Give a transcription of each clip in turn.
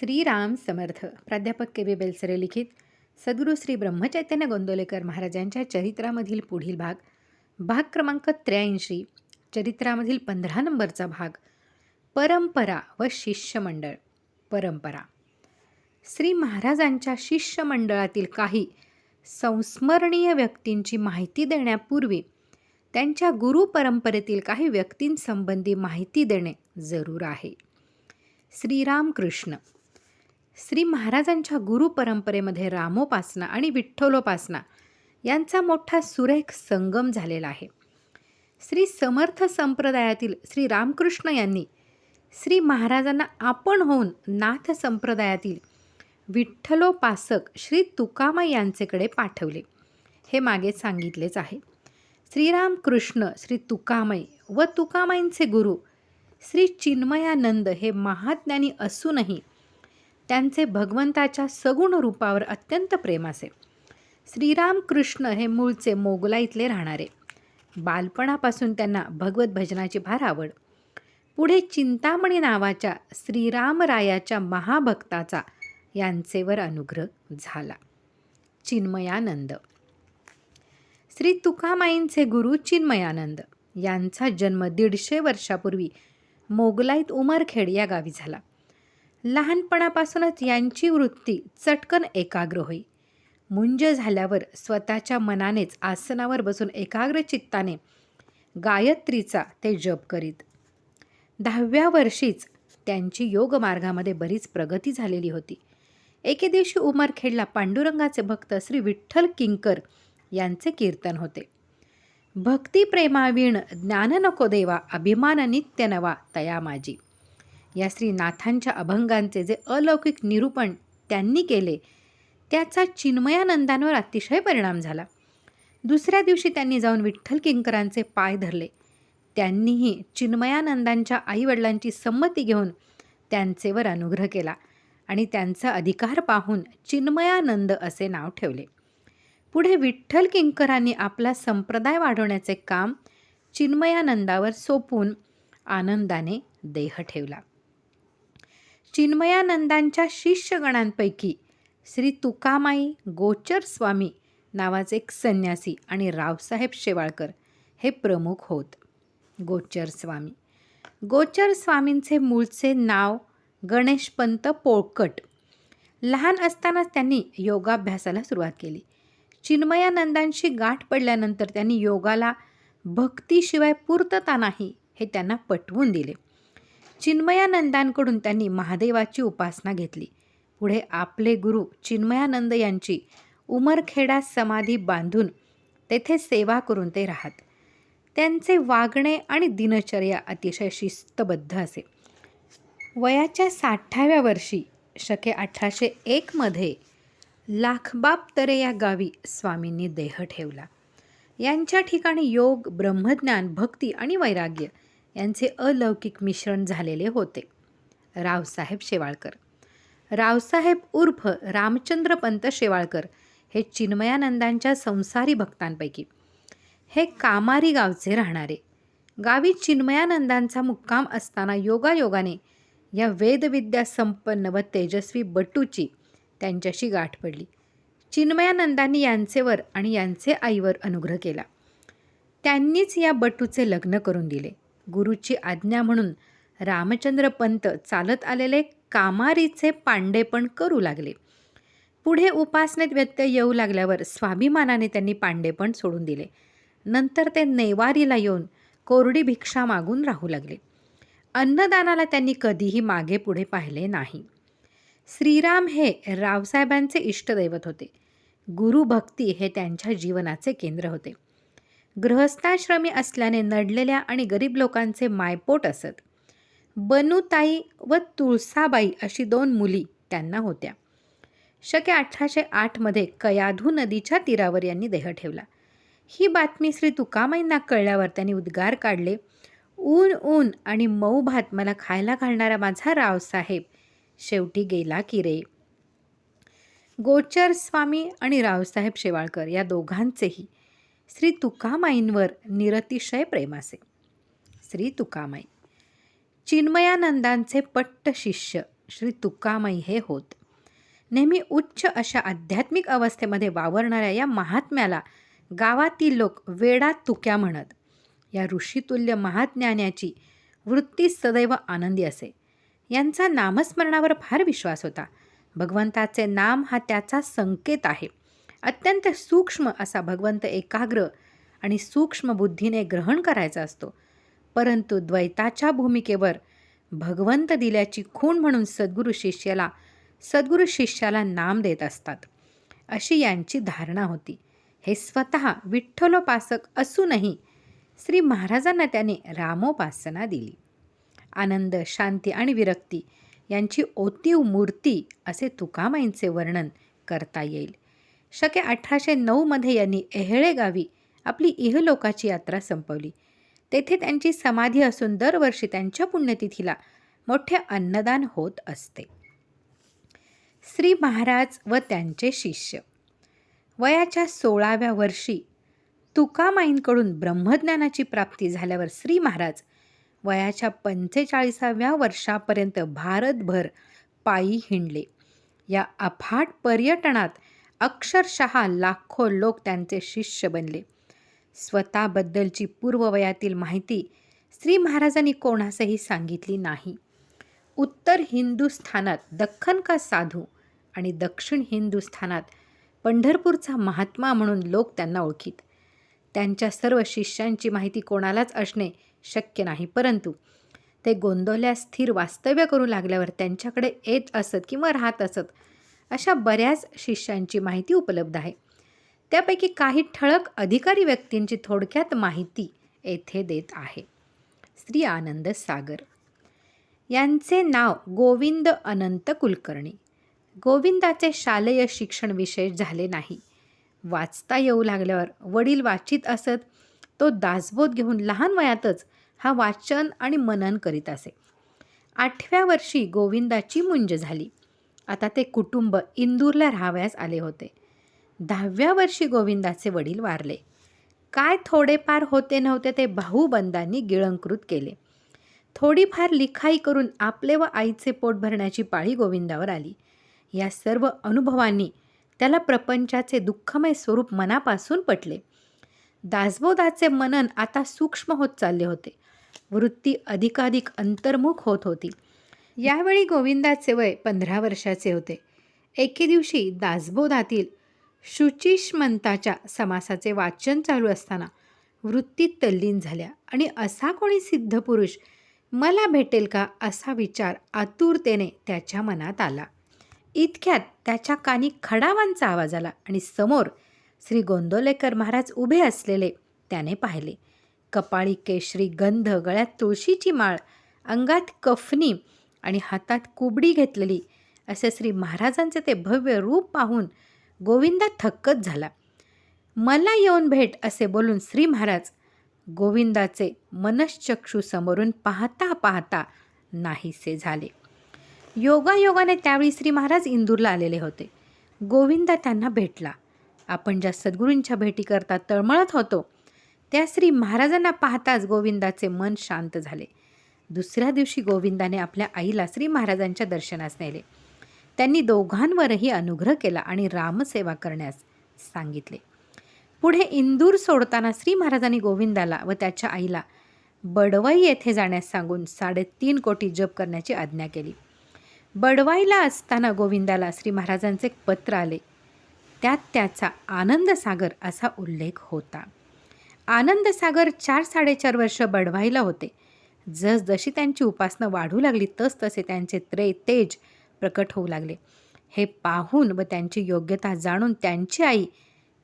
श्रीराम समर्थ प्राध्यापक के बी बेलसरे लिखित सद्गुरू श्री ब्रह्मचैतन्य गोंदोलेकर महाराजांच्या चरित्रामधील पुढील भाग भाग क्रमांक त्र्याऐंशी चरित्रामधील पंधरा नंबरचा भाग परंपरा व शिष्यमंडळ परंपरा. श्री महाराजांच्या शिष्यमंडळातील काही संस्मरणीय व्यक्तींची माहिती देण्यापूर्वी त्यांच्या गुरु परंपरेतील काही व्यक्तींसंबंधी माहिती देणे जरूर आहे. श्रीरामकृष्ण श्री महाराजांच्या गुरु परंपरेमध्ये रामोपासना आणि विठ्ठलोपासना यांचा मोठा सुरेख संगम झालेला आहे. श्री समर्थ संप्रदायातील श्री रामकृष्ण यांनी श्री महाराजांना आपण होऊन नाथ संप्रदायातील विठ्ठलोपासक श्री तुकामाई यांचेकडे पाठवले. हे मागे सांगितलेच आहे. श्रीरामकृष्ण श्री तुकामाई व तुकामाईंचे गुरु श्री चिन्मयानंद हे महाज्ञानी असूनही त्यांचे भगवंताच्या सगुण रूपावर अत्यंत प्रेम असे. श्रीरामकृष्ण हे मूळचे मोगलाईतले राहणारे. बालपणापासून त्यांना भगवत भजनाची फार आवड. पुढे चिंतामणी नावाच्या श्रीरामरायाच्या महाभक्ताचा यांचेवर अनुग्रह झाला. चिन्मयानंद. श्री तुकामाईंचे गुरु चिन्मयानंद यांचा जन्म दीडशे वर्षापूर्वी मोगलाईत उमरखेड या गावी झाला. लहानपणापासूनच यांची वृत्ती चटकन एकाग्र होई. मुंज झाल्यावर स्वतःच्या मनानेच आसनावर बसून एकाग्र चित्ताने गायत्रीचा ते जप करीत. दहाव्या वर्षीच त्यांची योगमार्गामध्ये बरीच प्रगती झालेली होती. एके दिवशी उमरखेडला पांडुरंगाचे भक्त श्री विठ्ठल किंकर यांचे कीर्तन होते. भक्ती प्रेमावीण ज्ञान नको देवा अभिमान नित्य नवा तया माझी. या श्रीनाथांच्या अभंगांचे जे अलौकिक निरूपण त्यांनी केले त्याचा चिन्मयानंदांवर अतिशय परिणाम झाला. दुसऱ्या दिवशी त्यांनी जाऊन विठ्ठल किंकरांचे पाय धरले. त्यांनीही चिन्मयानंदांच्या आईवडिलांची संमती घेऊन त्यांचेवर अनुग्रह केला आणि त्यांचा अधिकार पाहून चिन्मयानंद असे नाव ठेवले. पुढे विठ्ठल किंकरांनी आपला संप्रदाय वाढवण्याचे काम चिन्मयानंदावर सोपून आनंदाने देह ठेवला. चिन्मयानंदांच्या शिष्यगणांपैकी श्री तुकामाई गोचर स्वामी नावाचे एक संन्यासी आणि रावसाहेब शेवाळकर हे प्रमुख होत. गोचर स्वामी. गोचर स्वामींचे मूळचे नाव गणेशपंत पोळकट. लहान असतानाच त्यांनी योगाभ्यासाला सुरुवात केली. चिन्मयानंदांशी गाठ पडल्यानंतर त्यांनी योगाला भक्तीशिवाय पूर्तता नाही हे त्यांना पटवून दिले. चिन्मयानंदांकडून त्यांनी महादेवाची उपासना घेतली. पुढे आपले गुरु चिन्मयानंद यांची उमरखेडा समाधी बांधून तेथे सेवा करून ते राहत. त्यांचे वागणे आणि दिनचर्या अतिशय शिस्तबद्ध असे. वयाच्या साठाव्या वर्षी शके अठराशे एकमध्ये लाखबाब तरे या गावी स्वामींनी देह ठेवला. यांच्या ठिकाणी योग ब्रह्मज्ञान भक्ती आणि वैराग्य यांचे अलौकिक मिश्रण झालेले होते. रावसाहेब शेवाळकर. रावसाहेब उर्फ रामचंद्रपंत शेवाळकर हे चिन्मयानंदांच्या संसारी भक्तांपैकी. हे कामारी गावचे राहणारे. गावी चिन्मयानंदांचा मुक्काम असताना योगायोगाने या वेदविद्या संपन्न व तेजस्वी बटूची त्यांच्याशी गाठ पडली. चिन्मयानंदांनी यांचेवर आणि यांचे आईवर अनुग्रह केला. त्यांनीच या बटूचे लग्न करून दिले. गुरुची आज्ञा म्हणून रामचंद्र पंत चालत आलेले कामारीचे पांडेपण करू लागले. पुढे उपासनेत व्यत्यय येऊ लागल्यावर स्वाभिमानाने त्यांनी पांडेपण सोडून दिले. नंतर ते नेवारीला येऊन कोरडी भिक्षा मागून राहू लागले. अन्नदानाला त्यांनी कधीही मागे पुढे पाहिले नाही. श्रीराम हे रावसाहेबांचे इष्टदैवत होते. गुरुभक्ती हे त्यांच्या जीवनाचे केंद्र होते. गृहस्थाश्रमी असल्याने नडलेल्या आणि गरीब लोकांचे मायपोट असत. बनूताई व तुळसाबाई अशी दोन मुली त्यांना होत्या. शके अठराशे आठमध्ये कयाधू नदीच्या तीरावर यांनी देह ठेवला. ही बातमी श्री तुकामाईंना कळल्यावर त्यांनी उद्गार काढले ऊन ऊन आणि मऊ भात मला खायला घालणारा माझा रावसाहेब शेवटी गेला की रे? गोचर स्वामी आणि रावसाहेब शेवाळकर या दोघांचेही श्री तुकामाईंवर निरतिशय प्रेम असे. श्री तुकामाई. चिन्मयानंदांचे पट्ट शिष्य श्री तुकामाई हे होत. नेहमी उच्च अशा आध्यात्मिक अवस्थेमध्ये वावरणाऱ्या या महात्म्याला गावातील लोक वेडा तुक्या म्हणत. या ऋषितुल्य महाज्ञानाची वृत्ती सदैव आनंदी असे. यांचा नामस्मरणावर फार विश्वास होता. भगवंताचे नाम हा त्याचा संकेत आहे. अत्यंत सूक्ष्म असा भगवंत एकाग्र आणि सूक्ष्म बुद्धीने ग्रहण करायचा असतो. परंतु द्वैताच्या भूमिकेवर भगवंत दिल्याची खूण म्हणून सद्गुरू शिष्याला सद्गुरू शिष्याला नाम देत असतात. अशी यांची धारणा होती. हे स्वतः विठ्ठलोपासक असूनही श्री महाराजांना त्याने रामोपासना दिली. आनंद शांती आणि विरक्ती यांची ओतीव मूर्ती असे तुकामाईंचे वर्णन करता येईल. शके अठराशे नऊमध्ये यांनी एहळे गावी आपली इहलोकाची यात्रा संपवली. तेथे त्यांची समाधी असून दरवर्षी त्यांच्या पुण्यतिथीला मोठे अन्नदान होत असते. श्री महाराज व त्यांचे शिष्य. वयाच्या सोळाव्या वर्षी तुकामाईंकडून ब्रह्मज्ञानाची प्राप्ती झाल्यावर श्री महाराज वयाच्या पंचेचाळीसाव्या वर्षापर्यंत भारतभर पायी हिंडले. या अफाट पर्यटनात अक्षरशः लाखो लोक त्यांचे शिष्य बनले. स्वतःबद्दलची पूर्ववयातील माहिती श्री महाराजांनी कोणासही सांगितली नाही. उत्तर हिंदुस्थानात दख्खन का साधू आणि दक्षिण हिंदुस्थानात पंढरपूरचा महात्मा म्हणून लोक त्यांना ओळखीत. त्यांच्या सर्व शिष्यांची माहिती कोणालाच असणे शक्य नाही परंतु ते गोंदवल्यास स्थिर वास्तव्य करू लागल्यावर त्यांच्याकडे येत असत किंवा राहत असत अशा बऱ्याच शिष्यांची माहिती उपलब्ध आहे. त्यापैकी काही ठळक अधिकारी व्यक्तींची थोडक्यात माहिती येथे देत आहे. श्री आनंद सागर. यांचे नाव गोविंद अनंत कुलकर्णी. गोविंदाचे शालेय शिक्षण विशेष झाले नाही. वाचता येऊ लागल्यावर वडील वाचित असत तो दासबोध घेऊन लहान वयातच हा वाचन आणि मनन करीत असे. आठव्या वर्षी गोविंदाची मुंज झाली. आता ते कुटुंब इंदूरला राहावयास आले होते. दहाव्या वर्षी गोविंदाचे वडील वारले. काय थोडेफार होते नव्हते ते भाऊबंदांनी गिळंकृत केले. थोडीफार लिखाई करून आपले व आईचे पोट भरण्याची पाळी गोविंदावर आली. या सर्व अनुभवांनी त्याला प्रपंचाचे दुःखमय स्वरूप मनापासून पटले. दासबोधाचे मनन आता सूक्ष्म होत चालले होते. वृत्ती अधिकाधिक अंतर्मुख होत होती. यावेळी गोविंदाचे वय पंधरा वर्षाचे होते. एके दिवशी दासबोधातील शुचिष्मंताच्या समासाचे वाचन चालू असताना वृत्तीत तल्लीन झाल्या आणि असा कोणी सिद्ध पुरुष मला भेटेल का असा विचार आतुरतेने त्याच्या मनात आला. इतक्यात त्याच्या कानी खडावांचा आवाज आला आणि समोर श्री गोंदोलेकर महाराज उभे असलेले त्याने पाहिले. कपाळी केशरी गंध गळ्यात तुळशीची माळ अंगात कफनी आणि हातात कुबडी घेतलेली असे श्री महाराजांचे ते भव्य रूप पाहून गोविंदा थक्कच झाला. मला येऊन भेट असे बोलून श्री महाराज गोविंदाचे मनश्चक्षू समोरून पाहता पाहता नाहीसे झाले. योगायोगाने त्यावेळी श्री महाराज इंदूरला आलेले होते. गोविंदा त्यांना भेटला. आपण ज्या सद्गुरूंच्या भेटीकरता तळमळत होतो त्या श्री महाराजांना पाहताच गोविंदाचे मन शांत झाले. दुसऱ्या दिवशी गोविंदाने आपल्या आईला श्री महाराजांच्या दर्शनास नेले. त्यांनी दोघांवरही अनुग्रह केला आणि रामसेवा करण्यास सांगितले. पुढे इंदूर सोडताना श्री महाराजांनी गोविंदाला व त्याच्या आईला बडवाई येथे जाण्यास सांगून साडेतीन कोटी जप करण्याची आज्ञा केली. बडवाईला असताना गोविंदाला श्री महाराजांचे एक पत्र आले. त्यात त्याचा आनंदसागर असा उल्लेख होता. आनंदसागर चार साडेचार वर्ष बडवाईला होते. जसजशी त्यांची उपासना वाढू लागली तसतसे त्यांचे त्रे तेज प्रकट होऊ लागले. हे पाहून व त्यांची योग्यता जाणून त्यांची आई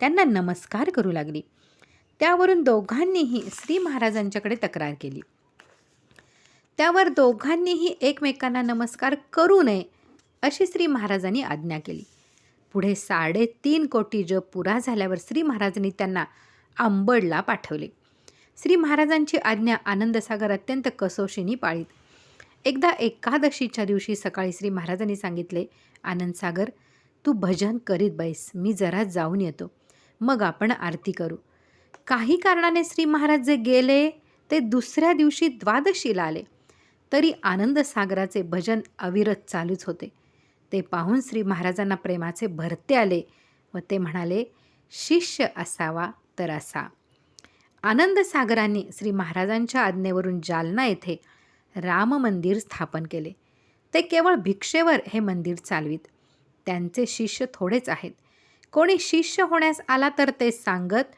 त्यांना नमस्कार करू लागली. त्यावरून दोघांनीही श्री महाराजांच्याकडे तक्रार केली. त्यावर दोघांनीही एकमेकांना नमस्कार करू नये अशी श्री महाराजांनी आज्ञा केली. पुढे साडेतीन कोटी जप पुरा झाल्यावर श्री महाराजांनी त्यांना आंबडला पाठवले. श्री महाराजांची आज्ञा आनंदसागर अत्यंत कसोशीने पाळीत. एकदा एकादशीच्या दिवशी सकाळी श्री महाराजांनी सांगितले आनंदसागर तू भजन करीत बैस मी जरा जाऊन येतो. मग आपण आरती करू. काही कारणाने श्री महाराज जे गेले ते दुसऱ्या दिवशी द्वादशीला आले. तरी आनंदसागराचे भजन अविरत चालूच होते. ते पाहून श्री महाराजांना प्रेमाचे भरते आले व ते म्हणाले शिष्य असावा तर असा. आनंदसागरांनी श्री महाराजांच्या आज्ञेवरून जालना येथे राम मंदिर स्थापन केले. ते केवळ भिक्षेवर हे मंदिर चालवीत. त्यांचे शिष्य थोडेच आहेत. कोणी शिष्य होण्यास आला तर ते सांगत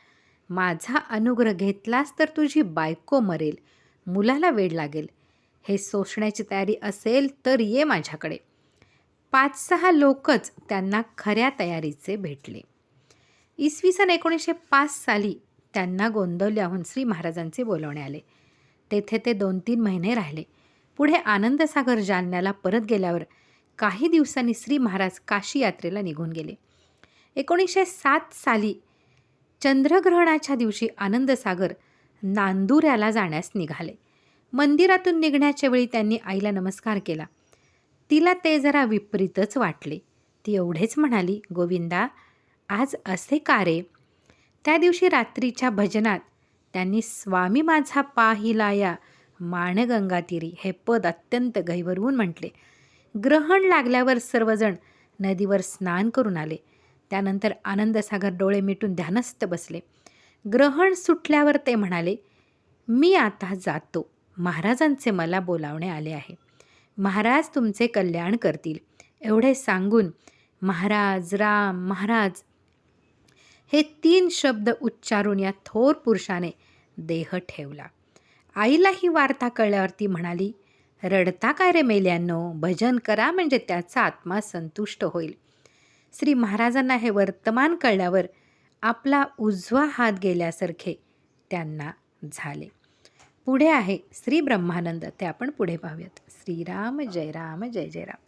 माझा अनुग्रह घेतलास तर तुझी बायको मरेल. मुलाला वेळ लागेल. हे सोसण्याची तयारी असेल तर ये माझ्याकडे. पाच सहा लोकच त्यांना खऱ्या तयारीचे भेटले. इसवी सन एकोणीसशे पाच साली त्यांना गोंदवल्याहून श्री महाराजांचे बोलवणे आले. तेथे ते दोन तीन महिने राहिले. पुढे आनंदसागर जालन्याला परत गेल्यावर काही दिवसांनी श्री महाराज काशी यात्रेला निघून गेले. एकोणीसशे सात साली चंद्रग्रहणाच्या दिवशी आनंदसागर नांदुऱ्याला जाण्यास निघाले. मंदिरातून निघण्याच्या वेळी त्यांनी आईला नमस्कार केला. तिला ते जरा विपरीतच वाटले. ती एवढेच म्हणाली गोविंदा आज असे का रे? त्या दिवशी रात्रीच्या भजनात त्यांनी स्वामी माझा पाहिला या माणगंगातीरी हे पद अत्यंत गैवरवून म्हटले. ग्रहण लागल्यावर सर्वजण नदीवर स्नान करून आले. त्यानंतर आनंदसागर डोळे मिटून ध्यानस्थ बसले. ग्रहण सुटल्यावर ते म्हणाले मी आता जातो. महाराजांचे मला बोलावणे आले आहे. महाराज तुमचे कल्याण करतील. एवढे सांगून महाराज राम महाराज हे तीन शब्द उच्चारून या थोर पुरुषाने देह ठेवला. आईला ही वार्ता कळल्यावर ती म्हणाली रडता काय रे मेल्यांनो? भजन करा म्हणजे त्याचा आत्मा संतुष्ट होईल. श्री महाराजांना हे वर्तमान कळल्यावर आपला उजवा हात गेल्यासारखे त्यांना झाले. पुढे आहे श्री ब्रह्मानंद. ते आपण पुढे पाहूयात. श्रीराम जय राम जय जय राम.